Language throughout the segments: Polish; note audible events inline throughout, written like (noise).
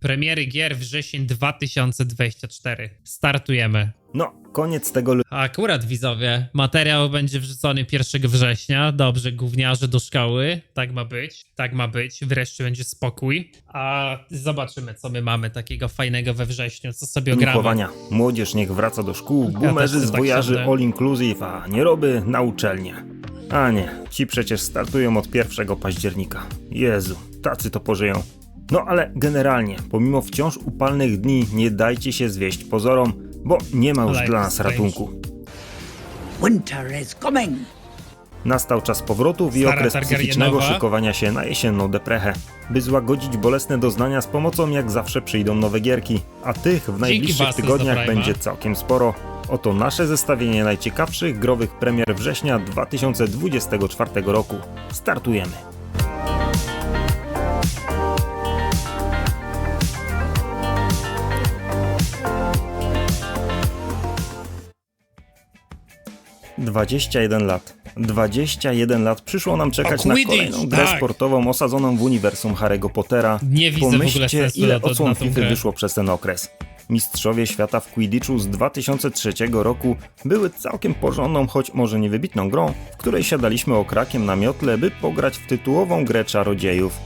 Premiery gier wrzesień 2024. Startujemy. No, koniec tego Akurat widzowie, materiał będzie wrzucony 1 września. Dobrze, gówniarze do szkoły. Tak ma być, tak ma być. Wreszcie będzie spokój. A zobaczymy, co my mamy takiego fajnego we wrześniu, co sobie ogramy. Młodzież niech wraca do szkół, Ja boomerzy z tak all inclusive, a nieroby na uczelnię. A nie, ci przecież startują od 1 października. Jezu, tacy to pożyją. No ale generalnie, pomimo wciąż upalnych dni, nie dajcie się zwieść pozorom, bo nie ma już dla nas ratunku. Winter is coming. Nastał czas powrotów i okres psychicznego szykowania się na jesienną deprechę. By złagodzić bolesne doznania z pomocą jak zawsze przyjdą nowe gierki, a tych w najbliższych tygodniach będzie całkiem sporo. Oto nasze zestawienie najciekawszych growych premier września 2024 roku. Startujemy. Dwadzieścia jeden lat. 21 lat przyszło nam czekać na kolejną grę tak. sportową osadzoną w uniwersum Harry'ego Pottera. Nie widzę Pomyślcie, ile odsłon FIFA wyszło przez ten okres. Mistrzowie świata w Quidditchu z 2003 roku były całkiem porządną, choć może niewybitną grą, w której siadaliśmy okrakiem na miotle, by pograć w tytułową grę czarodziejów.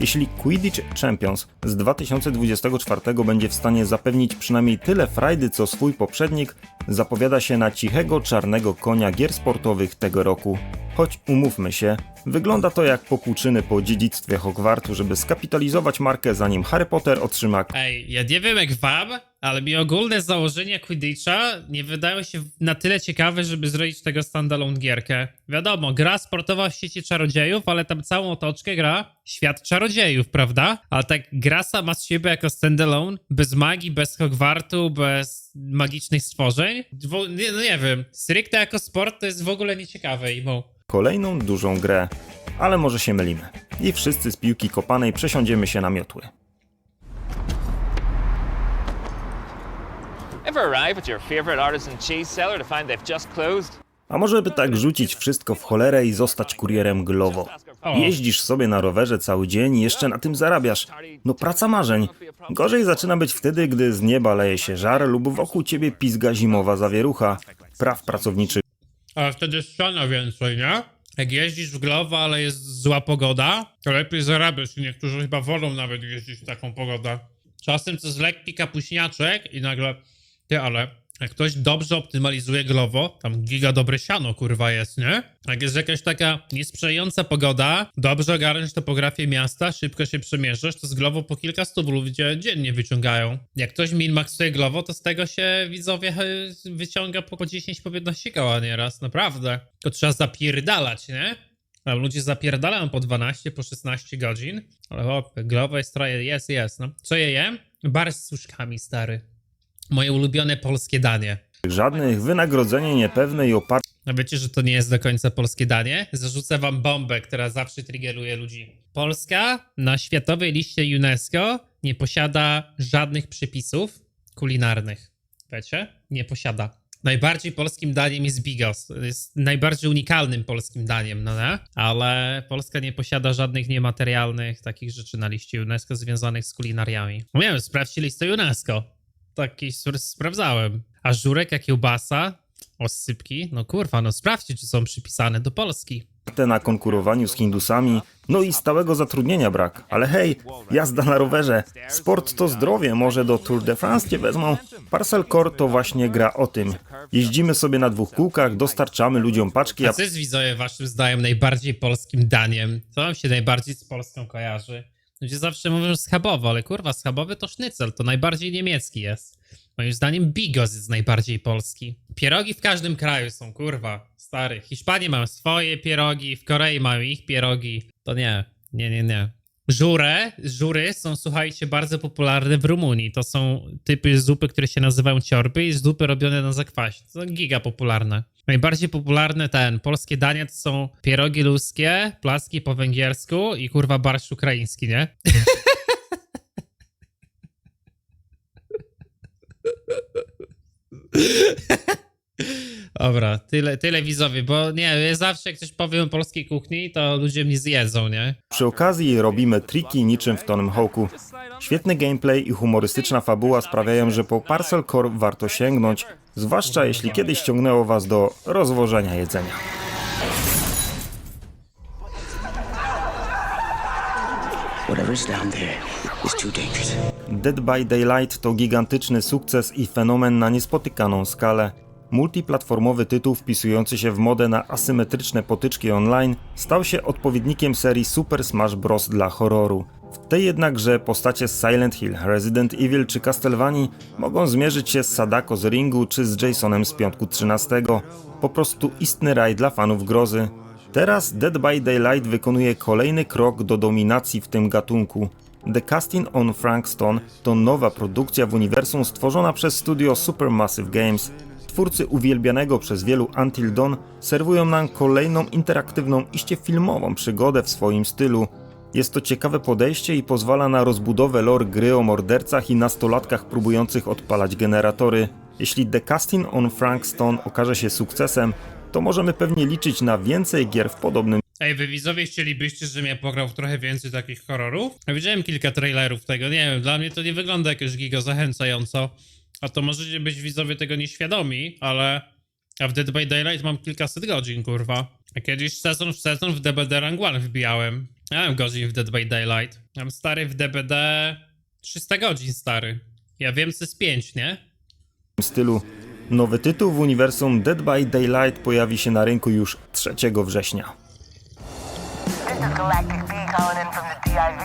Jeśli Quidditch Champions z 2024 będzie w stanie zapewnić przynajmniej tyle frajdy co swój poprzednik, zapowiada się na cichego czarnego konia gier sportowych tego roku. Choć umówmy się, wygląda to jak popłuczyny po dziedzictwie Hogwartu, żeby skapitalizować markę zanim Harry Potter otrzyma Ej, ja nie wiem jak wam, ale mi ogólne założenia Quidditcha nie wydają się na tyle ciekawe, żeby zrobić tego standalone gierkę. Wiadomo, gra sportowa w sieci czarodziejów, ale tam całą otoczkę gra świat czarodziejów, prawda? Ale tak gra sama z siebie jako standalone, bez magii, bez Hogwartu, bez magicznych stworzeń. Wo- nie, no nie wiem, stricte jako sport to jest w ogóle nieciekawe i mu. kolejną dużą grę. Ale może się mylimy. I wszyscy z piłki kopanej przesiądziemy się na miotły. Ever arrive at your favorite artisan cheese seller to find they've just closed? A może by tak rzucić wszystko w cholerę i zostać kurierem Glovo? Jeździsz sobie na rowerze cały dzień i jeszcze na tym zarabiasz. No praca marzeń. Gorzej zaczyna być wtedy, gdy z nieba leje się żar lub wokół ciebie pizga zimowa zawierucha. Praw pracowniczych Ale wtedy ściana więcej, nie? Jak jeździsz w Glovo, ale jest zła pogoda, to lepiej zarabiasz i niektórzy chyba wolą nawet jeździć w taką pogodę. Czasem to jest lekki kapuśniaczek i nagle, ty, ale jak ktoś dobrze optymalizuje Glovo, tam giga dobre siano, kurwa, jest, nie? Jak jest jakaś taka niesprzyjająca pogoda, dobrze ogarniesz topografię miasta, szybko się przemierzasz, to z Glovo po kilka stów ludzie dziennie wyciągają. Jak ktoś minmaxuje Glovo, to z tego się widzowie wyciąga po, po 10 po 15 koła nieraz, naprawdę. To trzeba zapierdalać, nie? A ludzie zapierdalają po 12, po 16 godzin. Ale hop, Glovo jest trochę, jest, jest, no. Co je jem? Bar z suszkami, stary. Moje ulubione polskie danie. żadnych, wynagrodzenie niepewne i oparte A wiecie, że to nie jest do końca polskie danie? Zarzucę wam bombę, która zawsze triggeruje ludzi. Polska na światowej liście UNESCO nie posiada żadnych przepisów kulinarnych. Wiecie? Nie posiada. Najbardziej polskim daniem jest bigos. Jest najbardziej unikalnym polskim daniem, no nie? Ale Polska nie posiada żadnych niematerialnych takich rzeczy na liście UNESCO związanych z kulinariami. No nie wiem, sprawdźcie listę UNESCO. Taki sp- sprawdzałem. A żurek, jak kiełbasa, Osypki? No kurwa, no sprawdźcie, czy są przypisane do Polski. na konkurowaniu z Hindusami, no i stałego zatrudnienia brak. Ale hej, jazda na rowerze. Sport to zdrowie, może do Tour de France cię wezmą. Parcel Core to właśnie gra o tym. Jeździmy sobie na dwóch kółkach, dostarczamy ludziom paczki, A a co jest widzowie waszym zdaniem najbardziej polskim daniem? Co wam się najbardziej z Polską kojarzy? Ludzie zawsze mówią schabowo, ale kurwa, schabowy to sznycel, to najbardziej niemiecki jest. Moim zdaniem bigos jest najbardziej polski. Pierogi w każdym kraju są, kurwa, stary. Hiszpanie mają swoje pierogi, w Korei mają ich pierogi. To nie, nie, nie, nie. Żure, żury są, słuchajcie, bardzo popularne w Rumunii. To są typy zupy, które się nazywają ciorby i zupy robione na zakwasie. To są giga popularne. Najbardziej popularne ten, polskie dania to są pierogi luskie, placki po węgiersku i kurwa barszcz ukraiński, nie? (laughs) Dobra, tyle, tyle widzowie, bo nie, zawsze jak coś powiem o polskiej kuchni, to ludzie mnie zjedzą, nie? przy okazji robimy triki niczym w Tonym Hawku. Świetny gameplay i humorystyczna fabuła sprawiają, że po Parcel Core warto sięgnąć, zwłaszcza jeśli kiedyś ściągnęło was do rozwożenia jedzenia. Whatever's down there is too dangerous. Dead by Daylight to gigantyczny sukces i fenomen na niespotykaną skalę. Multiplatformowy tytuł wpisujący się w modę na asymetryczne potyczki online stał się odpowiednikiem serii Super Smash Bros. dla horroru. W tej jednakże postacie z Silent Hill, Resident Evil czy Castlevanii mogą zmierzyć się z Sadako z Ringu czy z Jasonem z Piątku 13. Po prostu istny raj dla fanów grozy. Teraz Dead by Daylight wykonuje kolejny krok do dominacji w tym gatunku. The Casting on Frankston to nowa produkcja w uniwersum stworzona przez studio Supermassive Games. Twórcy uwielbianego przez wielu Until Dawn serwują nam kolejną interaktywną, iście filmową przygodę w swoim stylu. Jest to ciekawe podejście i pozwala na rozbudowę lore gry o mordercach i nastolatkach próbujących odpalać generatory. Jeśli The Casting on Frankston okaże się sukcesem, to możemy pewnie liczyć na więcej gier w podobnym Ej, wy widzowie chcielibyście, żebym ja pograł w trochę więcej takich horrorów? Widziałem kilka trailerów tego, nie wiem, dla mnie to nie wygląda jakoś giga zachęcająco. A to możecie być widzowie tego nieświadomi, ale ja w Dead by Daylight mam kilkaset godzin, kurwa. A kiedyś sezon w sezon w DBD Rank 1 wbijałem. Ja mam godzin w Dead by Daylight. Mam stary w DBD 300 godzin, stary. Ja wiem, co jest 5, nie? stylu. Nowy tytuł w uniwersum Dead by Daylight pojawi się na rynku już 3 września. This is Galactic B calling in from the DIV.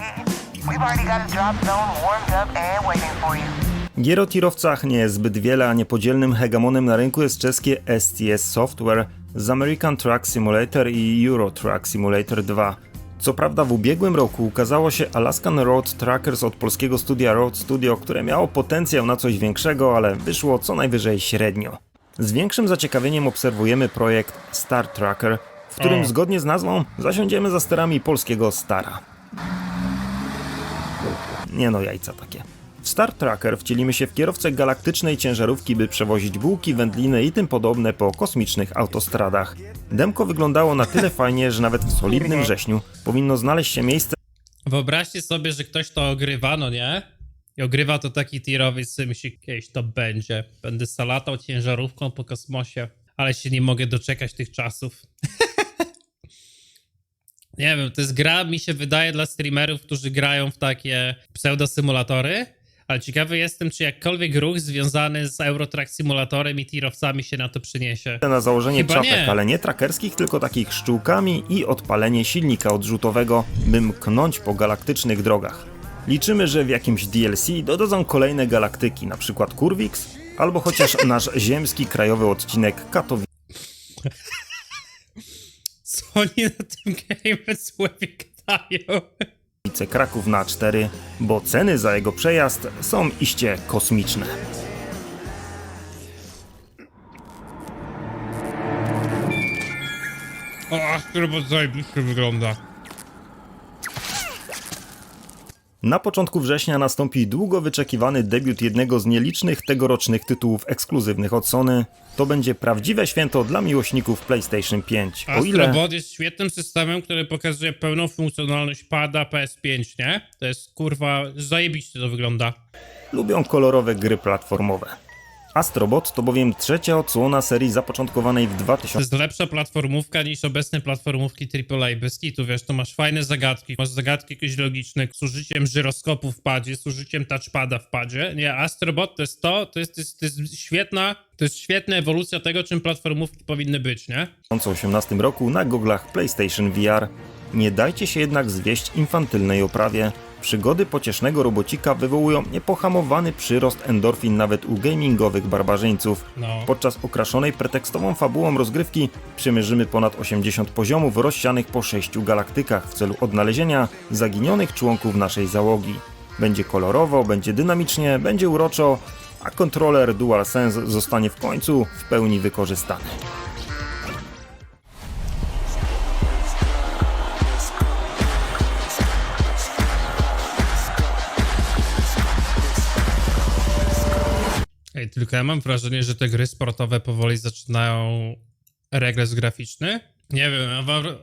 We've already got a drop zone warmed up and waiting for you. Gier o tirowcach nie jest zbyt wiele, a niepodzielnym hegemonem na rynku jest czeskie STS Software z American Truck Simulator i Euro Truck Simulator 2. Co prawda w ubiegłym roku ukazało się Alaskan Road Trackers od polskiego studia Road Studio, które miało potencjał na coś większego, ale wyszło co najwyżej średnio. Z większym zaciekawieniem obserwujemy projekt Star Tracker, w którym O. zgodnie z nazwą zasiądziemy za sterami polskiego Stara. Nie no, jajca takie. W Star Tracker wcielimy się w kierowcę galaktycznej ciężarówki, by przewozić bułki, wędliny i tym podobne po kosmicznych autostradach. Demko wyglądało na tyle fajnie, że nawet w solidnym wrześniu powinno znaleźć się miejsce Wyobraźcie sobie, że ktoś to ogrywa, no nie? I ogrywa to taki sobie myśli, kiedyś to będzie. Będę salatał ciężarówką po kosmosie, ale się nie mogę doczekać tych czasów. (laughs) nie wiem, to jest gra, mi się wydaje, dla streamerów, którzy grają w takie pseudosymulatory, ale ciekawy jestem, czy jakkolwiek ruch związany z Eurotrack Simulatorem i tirowcami się na to przyniesie. na założenie Chyba czapek, nie. ale nie trackerskich, tylko takich szczółkami i odpalenie silnika odrzutowego, by mknąć po galaktycznych drogach. Liczymy, że w jakimś DLC dodadzą kolejne galaktyki, na przykład Kurwix, albo chociaż (laughs) nasz ziemski krajowy odcinek Katowice. Co oni na tym game słabie gadają? Kraków na 4, bo ceny za jego przejazd są iście kosmiczne. O, chyba zajebiście wygląda. Na początku września nastąpi długo wyczekiwany debiut jednego z nielicznych tegorocznych tytułów ekskluzywnych od Sony. To będzie prawdziwe święto dla miłośników PlayStation 5. O ile Astrobot jest świetnym systemem, który pokazuje pełną funkcjonalność pada PS5, nie? To jest kurwa, zajebiście to wygląda. lubią kolorowe gry platformowe. Astrobot to bowiem trzecia odsłona serii zapoczątkowanej w To 2000 jest lepsza platformówka niż obecne platformówki AAA bez kitu, wiesz, to masz fajne zagadki, masz zagadki jakieś logiczne, z użyciem żyroskopu w padzie, z użyciem touchpada w padzie. Nie, Astrobot to jest to, to jest, to jest, to jest świetna, to jest świetna ewolucja tego, czym platformówki powinny być, nie? 2018 roku na goglach PlayStation VR. Nie dajcie się jednak zwieść infantylnej oprawie. Przygody pociesznego robocika wywołują niepohamowany przyrost endorfin nawet u gamingowych barbarzyńców. No. Podczas okraszonej pretekstową fabułą rozgrywki przemierzymy ponad 80 poziomów rozsianych po sześciu galaktykach w celu odnalezienia zaginionych członków naszej załogi. Będzie kolorowo, będzie dynamicznie, będzie uroczo, a kontroler DualSense zostanie w końcu w pełni wykorzystany. Tylko ja mam wrażenie, że te gry sportowe powoli zaczynają regres graficzny. Nie wiem,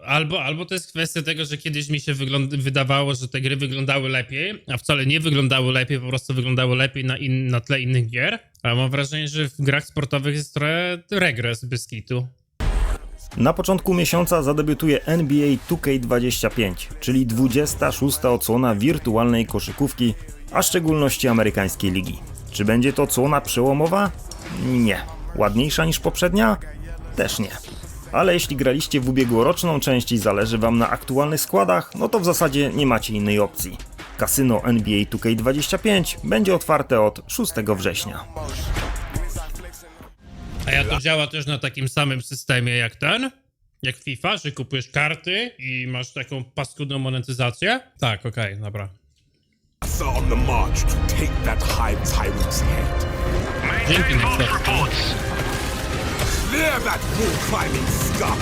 albo, albo to jest kwestia tego, że kiedyś mi się wydawało, że te gry wyglądały lepiej, a wcale nie wyglądały lepiej, po prostu wyglądały lepiej na, in- na tle innych gier. A mam wrażenie, że w grach sportowych jest trochę regres bez kitu. Na początku miesiąca zadebiutuje NBA 2K25, czyli 26. odsłona wirtualnej koszykówki, a w szczególności amerykańskiej ligi. Czy będzie to odsłona przełomowa? Nie. Ładniejsza niż poprzednia? Też nie. Ale jeśli graliście w ubiegłoroczną część i zależy wam na aktualnych składach, no to w zasadzie nie macie innej opcji. Kasyno NBA 2K25 będzie otwarte od 6 września. A jak to działa też na takim samym systemie jak ten? Jak FIFA, że kupujesz karty i masz taką paskudną monetyzację? Tak, okej, dobra. On the march to take that high tyrant's head. Clear that wall climbing scum!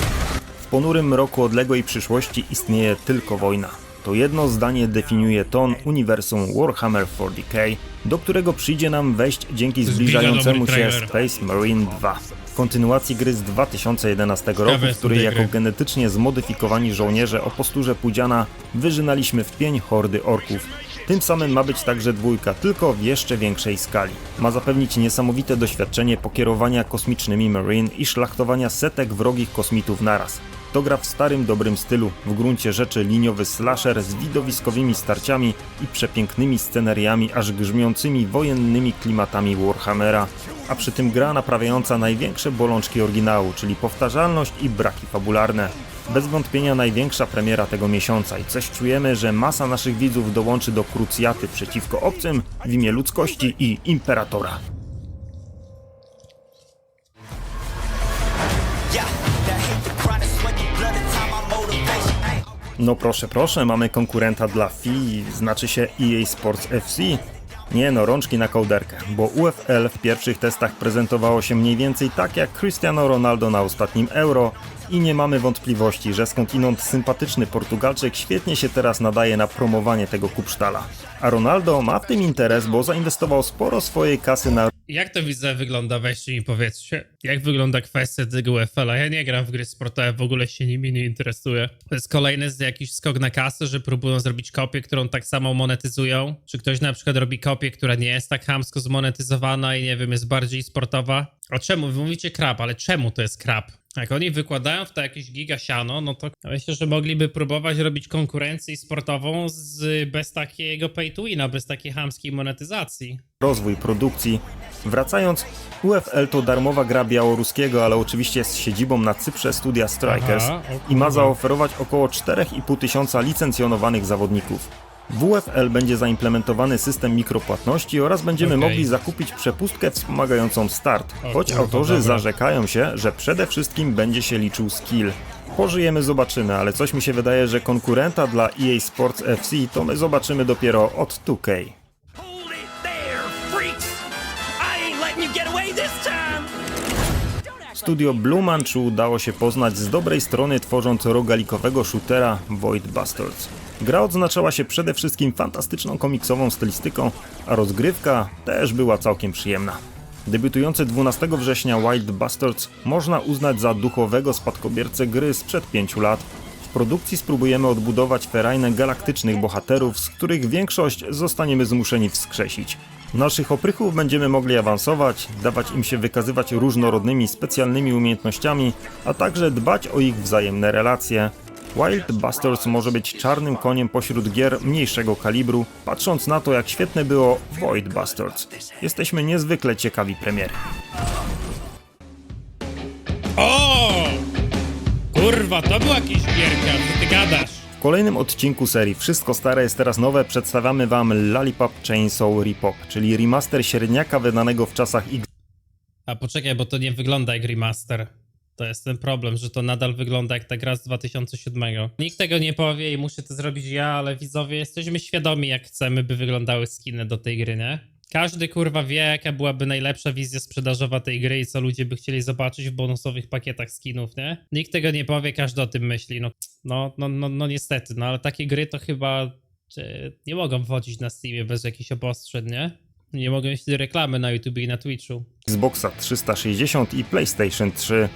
W ponurym mroku odległej przyszłości istnieje tylko wojna. To jedno zdanie definiuje ton uniwersum Warhammer 40k, do którego przyjdzie nam wejść dzięki zbliżającemu się. Space Marine 2. Kontynuacji gry z 2011 roku, w której jako genetycznie zmodyfikowani żołnierze o posturze Pudziana wyżynaliśmy w pień hordy orków. Tym samym ma być także dwójka, tylko w jeszcze większej skali. Ma zapewnić niesamowite doświadczenie pokierowania kosmicznymi Marine i szlachtowania setek wrogich kosmitów naraz. To gra w starym, dobrym stylu, w gruncie rzeczy liniowy slasher z widowiskowymi starciami i przepięknymi scenariami, aż grzmiącymi wojennymi klimatami Warhammera, a przy tym gra naprawiająca największe bolączki oryginału, czyli powtarzalność i braki fabularne. Bez wątpienia największa premiera tego miesiąca i coś czujemy, że masa naszych widzów dołączy do krucjaty przeciwko obcym w imię ludzkości i imperatora. No proszę, proszę, mamy konkurenta dla FI, znaczy się EA Sports FC. Nie no, rączki na kołderkę, bo UFL w pierwszych testach prezentowało się mniej więcej tak jak Cristiano Ronaldo na ostatnim Euro i nie mamy wątpliwości, że skądinąd sympatyczny Portugalczyk świetnie się teraz nadaje na promowanie tego kupsztala. A Ronaldo ma w tym interes, bo zainwestował sporo swojej kasy na Jak to widzę wygląda? Weźcie mi powiedzcie. Jak wygląda kwestia tego UFL-a? Ja nie gram w gry sportowe, w ogóle się nimi nie interesuję. To jest kolejny z jakiś skok na kasę, że próbują zrobić kopię, którą tak samo monetyzują. Czy ktoś na przykład robi kopię, która nie jest tak chamsko zmonetyzowana i nie wiem, jest bardziej sportowa? A czemu? Wy mówicie krab, ale czemu to jest krab? Jak oni wykładają w to jakieś gigasiano, no to myślę, że mogliby próbować robić konkurencję sportową z, bez takiego pay to wina, bez takiej chamskiej monetyzacji. rozwój produkcji. Wracając, UFL to darmowa gra białoruskiego, ale oczywiście z siedzibą na Cyprze studia Strikers Aha, i ma zaoferować około 4,5 tysiąca licencjonowanych zawodników. W UFL będzie zaimplementowany system mikropłatności oraz będziemy Okej. mogli zakupić przepustkę wspomagającą start, O choć kurwa, autorzy dobra. zarzekają się, że przede wszystkim będzie się liczył skill. Pożyjemy, zobaczymy, ale coś mi się wydaje, że konkurenta dla EA Sports FC to my zobaczymy dopiero od 2K. Hold it there, freaks! I ain't letting you get away this time! Studio Blue Manchu udało się poznać z dobrej strony tworząc rogalikowego shootera Void Bastards. Gra odznaczała się przede wszystkim fantastyczną komiksową stylistyką, a rozgrywka też była całkiem przyjemna. Debiutujący 12 września Wild Bastards można uznać za duchowego spadkobiercę gry sprzed 5 lat. W produkcji spróbujemy odbudować ferajnę galaktycznych bohaterów, z których większość zostaniemy zmuszeni wskrzesić. Naszych oprychów będziemy mogli awansować, dawać im się wykazywać różnorodnymi specjalnymi umiejętnościami, a także dbać o ich wzajemne relacje. Wild Bastards może być czarnym koniem pośród gier mniejszego kalibru, patrząc na to jak świetne było Void Bastards. Jesteśmy niezwykle ciekawi premiery. O! Kurwa, to był jakiś gierka, co ty gadasz? W kolejnym odcinku serii Wszystko stare jest teraz nowe przedstawiamy wam Lollipop Chainsaw Repop, czyli remaster średniaka wydanego w czasach X A poczekaj, bo to nie wygląda jak remaster. To jest ten problem, że to nadal wygląda jak ta gra z 2007. Nikt tego nie powie i muszę to zrobić ja, ale widzowie jesteśmy świadomi jak chcemy, by wyglądały skiny do tej gry, nie? Każdy kurwa wie, jaka byłaby najlepsza wizja sprzedażowa tej gry i co ludzie by chcieli zobaczyć w bonusowych pakietach skinów, nie? Nikt tego nie powie, każdy o tym myśli. No, no, no, no, no niestety, no ale takie gry to chyba e, nie mogą wchodzić na Steamie bez jakichś obostrzeń, nie? Nie mogą mieć reklamy na YouTube i na Twitchu. Xboxa 360 i PlayStation 3.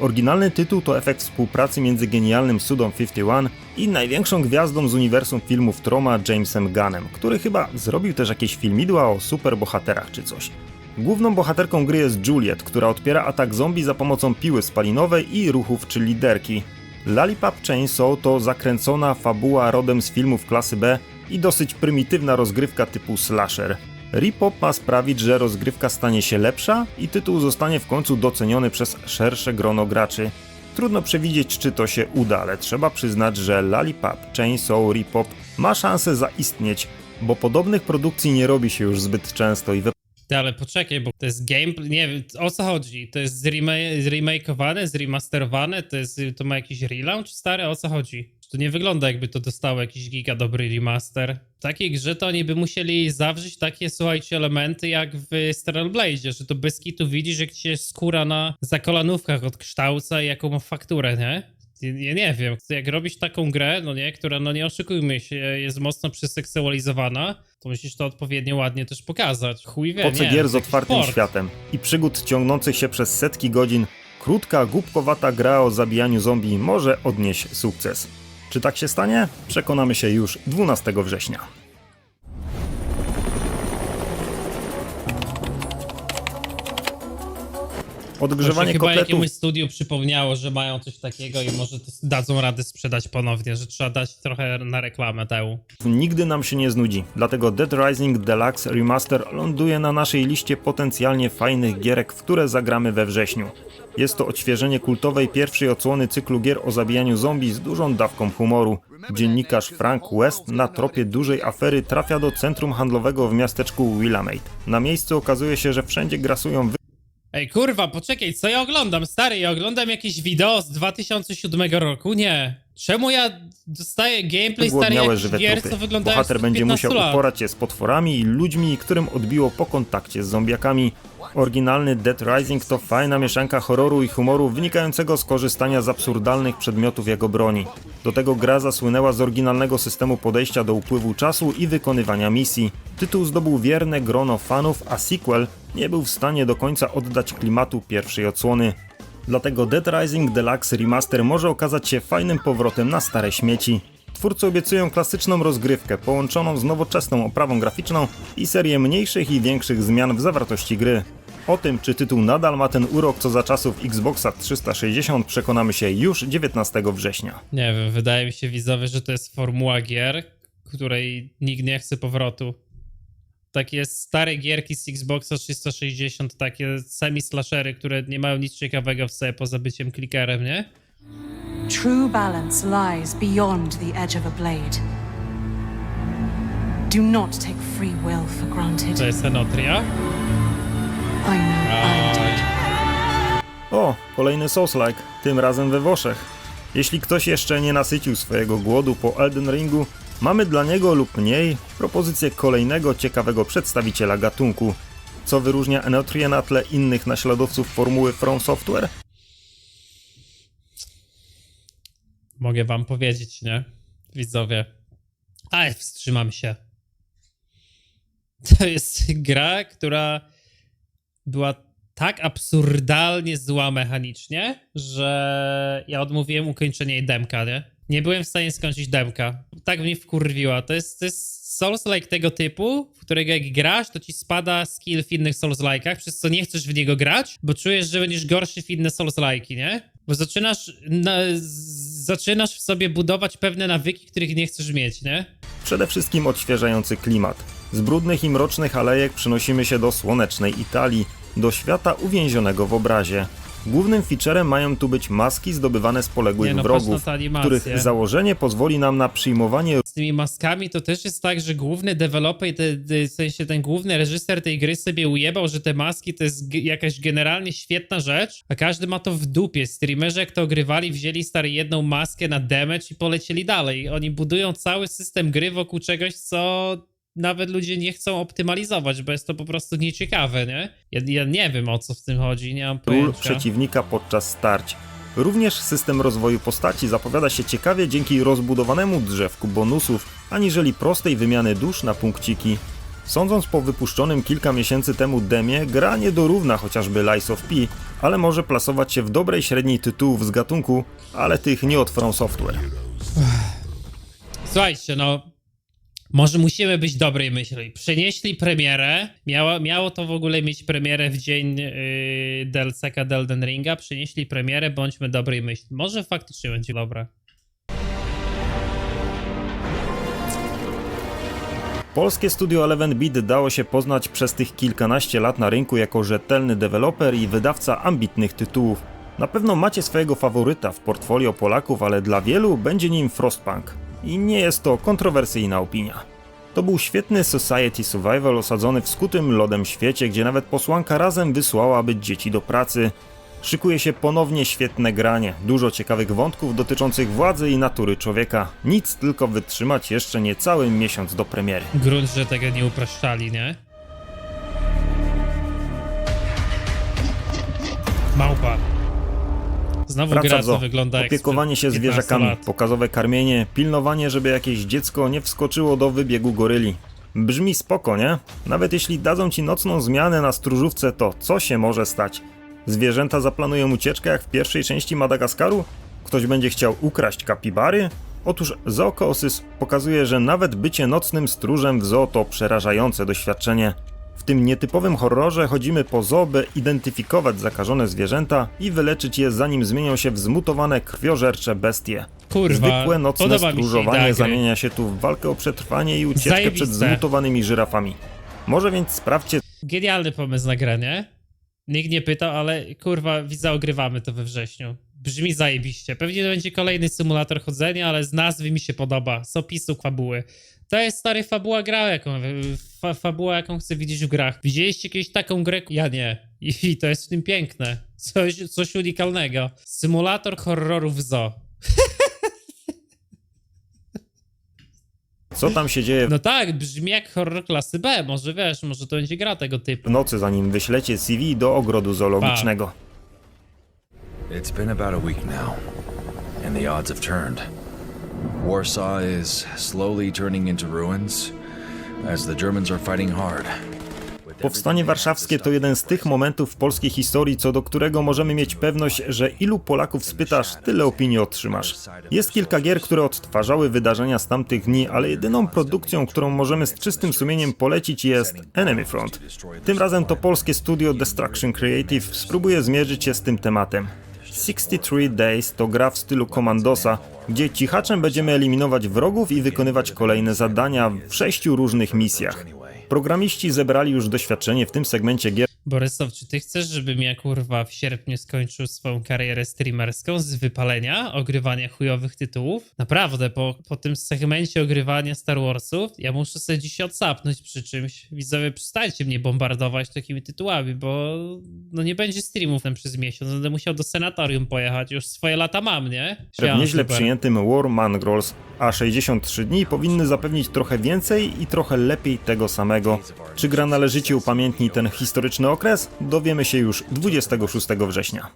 Oryginalny tytuł to efekt współpracy między genialnym Sudą 51 i największą gwiazdą z uniwersum filmów Troma Jamesem Gunnem, który chyba zrobił też jakieś filmidła o superbohaterach czy coś. Główną bohaterką gry jest Juliet, która odpiera atak zombie za pomocą piły spalinowej i ruchów czy liderki. Lollipop Chainsaw to zakręcona fabuła rodem z filmów klasy B i dosyć prymitywna rozgrywka typu slasher. Repop ma sprawić, że rozgrywka stanie się lepsza i tytuł zostanie w końcu doceniony przez szersze grono graczy. Trudno przewidzieć, czy to się uda, ale trzeba przyznać, że Lollipop Chainsaw Repop ma szansę zaistnieć, bo podobnych produkcji nie robi się już zbyt często i Ty, ale poczekaj, bo to jest gameplay, nie wiem, o co chodzi? To jest zrema- zremakeowane, zremasterowane, to jest, to ma jakiś relaunch stary, o co chodzi? To nie wygląda jakby to dostało jakiś giga dobry remaster. W takiej grze to oni by musieli zawrzeć takie, słuchajcie, elementy jak w Stellar Blade, że to bez kitu widzisz, jak ci się skóra na zakolanówkach odkształca i jaką ma fakturę, nie? Ja nie wiem, jak robić taką grę, no nie, która, no nie oszukujmy się, jest mocno przeseksualizowana, to musisz to odpowiednio ładnie też pokazać. Chuj wie, Poce nie, gier z otwartym światem i przygód ciągnących się przez setki godzin, krótka, głupkowata gra o zabijaniu zombie może odnieść sukces. Czy tak się stanie? Przekonamy się już 12 września. Odgrzewanie chyba kotletów jakiemuś studiu przypomniało, że mają coś takiego i może dadzą radę sprzedać ponownie, że trzeba dać trochę na reklamę temu. nigdy nam się nie znudzi, dlatego Dead Rising Deluxe Remaster ląduje na naszej liście potencjalnie fajnych gierek, w które zagramy we wrześniu. Jest to odświeżenie kultowej pierwszej odsłony cyklu gier o zabijaniu zombie z dużą dawką humoru. Dziennikarz Frank West na tropie dużej afery trafia do centrum handlowego w miasteczku Willamette. Na miejscu okazuje się, że wszędzie grasują wy- Ej, kurwa, poczekaj, co ja oglądam? Stary, ja oglądam jakieś wideo z 2007 roku? Nie. Czemu ja dostaję gameplay stary jakichś żywe gier, co wyglądają Bohater będzie 15 musiał lat? uporać się z potworami i ludźmi, którym odbiło po kontakcie z zombiakami. Oryginalny Dead Rising to fajna mieszanka horroru i humoru wynikającego z korzystania z absurdalnych przedmiotów jako broni. Do tego gra zasłynęła z oryginalnego systemu podejścia do upływu czasu i wykonywania misji. Tytuł zdobył wierne grono fanów, a sequel nie był w stanie do końca oddać klimatu pierwszej odsłony. Dlatego Dead Rising Deluxe Remaster może okazać się fajnym powrotem na stare śmieci. Twórcy obiecują klasyczną rozgrywkę połączoną z nowoczesną oprawą graficzną i serię mniejszych i większych zmian w zawartości gry. O tym, czy tytuł nadal ma ten urok co za czasów Xboxa 360 przekonamy się już 19 września. Nie wiem, wydaje mi się widzowie, że to jest formuła gier, której nikt nie chce powrotu. Takie stare gierki z Xboxa 360, takie semi-slashery, które nie mają nic ciekawego w sobie poza byciem klikerem, nie? True balance lies beyond the edge of a blade. Do not take free will for granted. To jest Enotria. I know I did. O, kolejny Souls-like, tym razem we Włoszech. Jeśli ktoś jeszcze nie nasycił swojego głodu po Elden Ringu, mamy dla niego lub mniej propozycję kolejnego ciekawego przedstawiciela gatunku. Co wyróżnia Enotrię na tle innych naśladowców formuły From Software? Mogę wam powiedzieć, nie? Widzowie. Ale wstrzymam się. To jest gra, która była tak absurdalnie zła mechanicznie, że ja odmówiłem ukończenia jej demka, nie? Nie byłem w stanie skończyć demka. Tak mnie wkurwiła. To jest, to jest Souls-like tego typu, w którego jak grasz, to ci spada skill w innych Souls-like'ach, przez co nie chcesz w niego grać, bo czujesz, że będziesz gorszy w inne Souls-like'i, nie? Bo zaczynasz, na, zaczynasz w sobie budować pewne nawyki, których nie chcesz mieć, nie? Przede wszystkim odświeżający klimat. Z brudnych i mrocznych alejek przenosimy się do słonecznej Italii, do świata uwięzionego w obrazie. Głównym featurem mają tu być maski zdobywane z poległych Nie no, patrz na wrogów, których założenie pozwoli nam na przyjmowanie z tymi maskami to też jest tak, że główny deweloper, te, te, w sensie ten główny reżyser tej gry sobie ujebał, że te maski to jest g- jakaś generalnie świetna rzecz, a każdy ma to w dupie. Streamerzy jak to ogrywali, wzięli stary jedną maskę na damage i polecieli dalej. Oni budują cały system gry wokół czegoś, co nawet ludzie nie chcą optymalizować, bo jest to po prostu nieciekawe, nie? Ja, ja nie wiem o co w tym chodzi, nie mam ról pojęcia. przeciwnika podczas starć. Również system rozwoju postaci zapowiada się ciekawie dzięki rozbudowanemu drzewku bonusów, aniżeli prostej wymiany dusz na punkciki. Sądząc po wypuszczonym kilka miesięcy temu demie, gra nie dorówna chociażby Lies of P, ale może plasować się w dobrej średniej tytułów z gatunku, ale tych nie od From Software. Słuchajcie, no. Może musimy być dobrej myśli. Przenieśli premierę. Miało, miało to w ogóle mieć premierę w dzień yy, DLC-ka do Elden Ringa. Przenieśli premierę, bądźmy dobrej myśli. Może faktycznie będzie dobra. Polskie studio 11-bit dało się poznać przez tych kilkanaście lat na rynku jako rzetelny deweloper i wydawca ambitnych tytułów. Na pewno macie swojego faworyta w portfolio Polaków, ale dla wielu będzie nim Frostpunk. I nie jest to kontrowersyjna opinia. To był świetny society survival osadzony w skutym lodem świecie, gdzie nawet posłanka razem wysłała dzieci do pracy. Szykuje się ponownie świetne granie, dużo ciekawych wątków dotyczących władzy i natury człowieka. Nic tylko wytrzymać jeszcze niecały miesiąc do premiery. Grunt, że tego nie upraszczali, nie? Małpa. Znowu Praca gra, co wygląda jak opiekowanie się sprzed 15 zwierzakami, lat. pokazowe karmienie, pilnowanie, żeby jakieś dziecko nie wskoczyło do wybiegu goryli. Brzmi spoko, nie? Nawet jeśli dadzą ci nocną zmianę na stróżówce, to co się może stać? Zwierzęta zaplanują ucieczkę jak w pierwszej części Madagaskaru? Ktoś będzie chciał ukraść kapibary? Otóż Zookoosys pokazuje, że nawet bycie nocnym stróżem w zoo to przerażające doświadczenie. W tym nietypowym horrorze chodzimy po zoo, by identyfikować zakażone zwierzęta i wyleczyć je zanim zmienią się w zmutowane krwiożercze bestie. Kurwa, Zwykłe nocne stróżowanie gry. zamienia się tu w walkę o przetrwanie i ucieczkę Zajebiste. przed zmutowanymi żyrafami. Może więc sprawdźcie Genialny pomysł na granie. Nikt nie pytał, ale kurwa, widza ogrywamy to we wrześniu. Brzmi zajebiście. Pewnie to będzie kolejny symulator chodzenia, ale z nazwy mi się podoba. Z opisu fabuły. To jest stary fabuła gra, jaką, fa, fabuła, jaką chcę widzieć w grach. Widzieliście kiedyś taką grę? Ja nie. I, to jest w tym piękne. Coś, coś unikalnego. Symulator horrorów w zoo. co tam się dzieje No tak, brzmi jak horror klasy B. Może wiesz, może to będzie gra tego typu. w nocy zanim wyślecie CV do ogrodu zoologicznego. It's been about a week now, and the odds have turned. Warsaw is slowly turning into ruins as the Germans are fighting hard. Powstanie warszawskie to jeden z tych momentów w polskiej historii, co do którego możemy mieć pewność, że ilu Polaków spytasz, tyle opinii otrzymasz. Jest kilka gier, które odtwarzały wydarzenia z tamtych dni, ale jedyną produkcją, którą możemy z czystym sumieniem polecić jest Enemy Front. Tym razem to polskie studio Destruction Creative spróbuje zmierzyć się z tym tematem. 63 Days to gra w stylu Commandosa, gdzie cichaczem będziemy eliminować wrogów i wykonywać kolejne zadania w sześciu różnych misjach. Programiści zebrali już doświadczenie w tym segmencie gier, Borysow, czy ty chcesz, żebym ja kurwa w sierpniu skończył swoją karierę streamerską z wypalenia, ogrywania chujowych tytułów? Naprawdę, po, po tym segmencie ogrywania Star Warsów, ja muszę sobie dziś odsapnąć przy czymś. Widzowie, przestańcie mnie bombardować takimi tytułami, bo no nie będzie streamów tam przez miesiąc. Będę musiał do senatorium pojechać. Już swoje lata mam, nie? w Siema, nieźle super. przyjętym War Mangrols, a 63 dni powinny zapewnić trochę więcej i trochę lepiej tego samego. Czy gra należycie upamiętni ten historyczny okres? Dowiemy się już 26 września.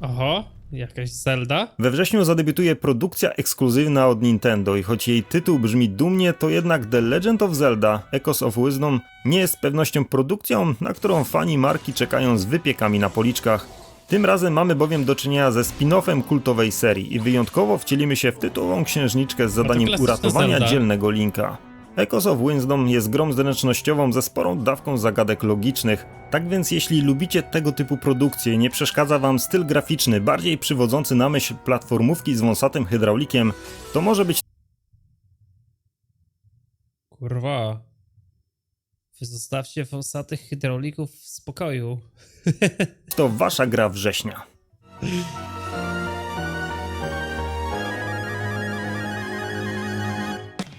Oho, jakaś Zelda? We wrześniu zadebiutuje produkcja ekskluzywna od Nintendo i choć jej tytuł brzmi dumnie, to jednak The Legend of Zelda Echoes of Wisdom nie jest z pewnością produkcją, na którą fani marki czekają z wypiekami na policzkach. Tym razem mamy bowiem do czynienia ze spin-offem kultowej serii i wyjątkowo wcielimy się w tytułową księżniczkę z zadaniem uratowania Zelda. dzielnego Linka. Echoes of Wisdom jest grą zręcznościową ze sporą dawką zagadek logicznych. Tak więc jeśli lubicie tego typu produkcje, nie przeszkadza wam styl graficzny, bardziej przywodzący na myśl platformówki z wąsatym hydraulikiem, to może być Kurwa. Wy zostawcie wąsatych hydraulików w spokoju. (laughs) to wasza gra września.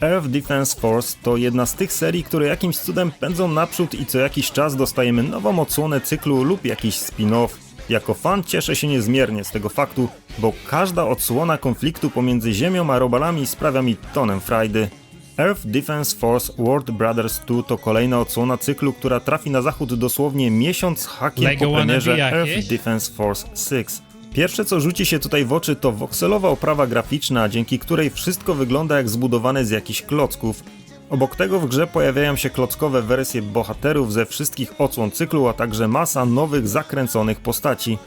Earth Defense Force to jedna z tych serii, które jakimś cudem pędzą naprzód i co jakiś czas dostajemy nową odsłonę cyklu lub jakiś spin-off. Jako fan cieszę się niezmiernie z tego faktu, bo każda odsłona konfliktu pomiędzy Ziemią a robalami sprawia mi tonę frajdy. Earth Defense Force World Brothers 2 to kolejna odsłona cyklu, która trafi na zachód dosłownie miesiąc hakiem Lego po premierze Earth? Defense Force 6. Pierwsze co rzuci się tutaj w oczy to wokselowa oprawa graficzna, dzięki której wszystko wygląda jak zbudowane z jakichś klocków. Obok tego w grze pojawiają się klockowe wersje bohaterów ze wszystkich odsłon cyklu, a także masa nowych zakręconych postaci.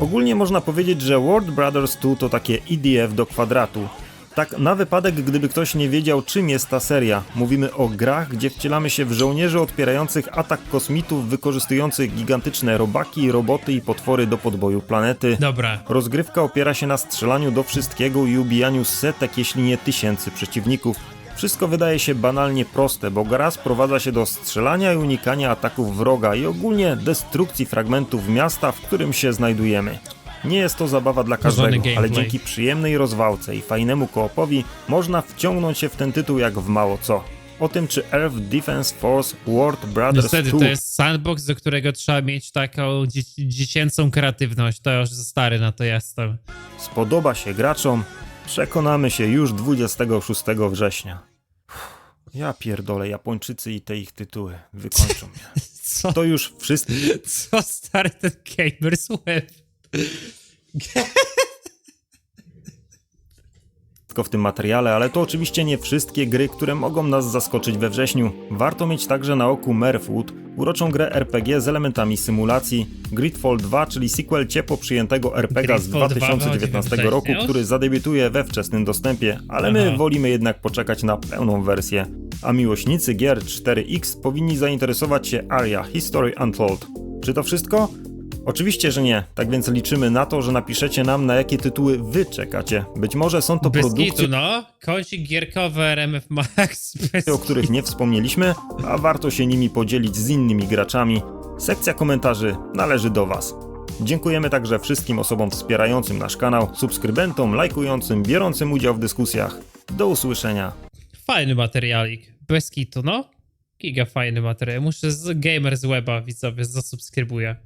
Ogólnie można powiedzieć, że World Brothers 2 to takie EDF do kwadratu. Tak na wypadek, gdyby ktoś nie wiedział czym jest ta seria. Mówimy o grach, gdzie wcielamy się w żołnierzy odpierających atak kosmitów wykorzystujących gigantyczne robaki, roboty i potwory do podboju planety. Dobra. Rozgrywka opiera się na strzelaniu do wszystkiego i ubijaniu setek, jeśli nie tysięcy przeciwników. Wszystko wydaje się banalnie proste, bo gra sprowadza się do strzelania i unikania ataków wroga i ogólnie destrukcji fragmentów miasta, w którym się znajdujemy. Nie jest to zabawa dla każdego, ale dzięki przyjemnej rozwałce i fajnemu koopowi można wciągnąć się w ten tytuł jak w mało co. O tym, czy Earth Defense Force World Brothers Niestety 2 to jest sandbox, do którego trzeba mieć taką dzie- dziecięcą kreatywność. To już za stary na to jestem. spodoba się graczom, przekonamy się już 26 września. Ja pierdolę, Japończycy i te ich tytuły wykończą mnie. (laughs) Co, To już wszystko co stary ten Gamers Web? W tym materiale, ale to oczywiście nie wszystkie gry, które mogą nas zaskoczyć we wrześniu. Warto mieć także na oku Merfoot, uroczą grę RPG z elementami symulacji, Gridfall 2, czyli sequel ciepło przyjętego RPG z Gridfall 2 2019 wychodzi we roku, który zadebiutuje we wczesnym dostępie, ale my Aha. wolimy jednak poczekać na pełną wersję. A miłośnicy gier 4X powinni zainteresować się Aria History Untold. Czy to wszystko? Oczywiście, że nie. Tak więc liczymy na to, że napiszecie nam, na jakie tytuły wy czekacie. Być może są to Bez produkcje, gitu, no. Kącik gierkowy RMF Max. (laughs) Bez o których nie wspomnieliśmy, a warto się nimi podzielić z innymi graczami. Sekcja komentarzy należy do Was. Dziękujemy także wszystkim osobom wspierającym nasz kanał, subskrybentom, lajkującym, biorącym udział w dyskusjach. Do usłyszenia. Fajny materialik. Bez kitu, no. Giga fajny materiał. Muszę z Gamers Weba widzowie zasubskrybuję.